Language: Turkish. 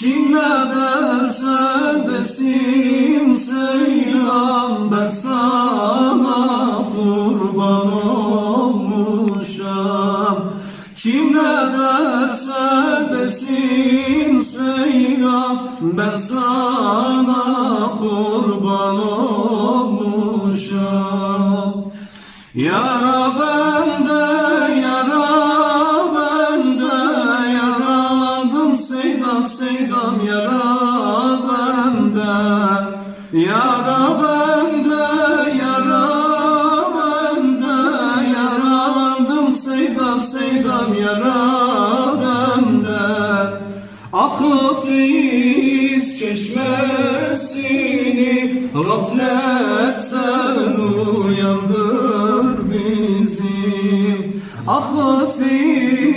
Kim ne derse desin Seyran ben sana kurban olmuşam. Kim ne derse desin Seyran ben sana kurban olmuşam. Yara bende, seydam yara bende, yara bende, yara bende, yaralandım seydam seydam yara bende. Akıfiz çeşmesini gafletten uyandır bizim Akıfiz çeşmesini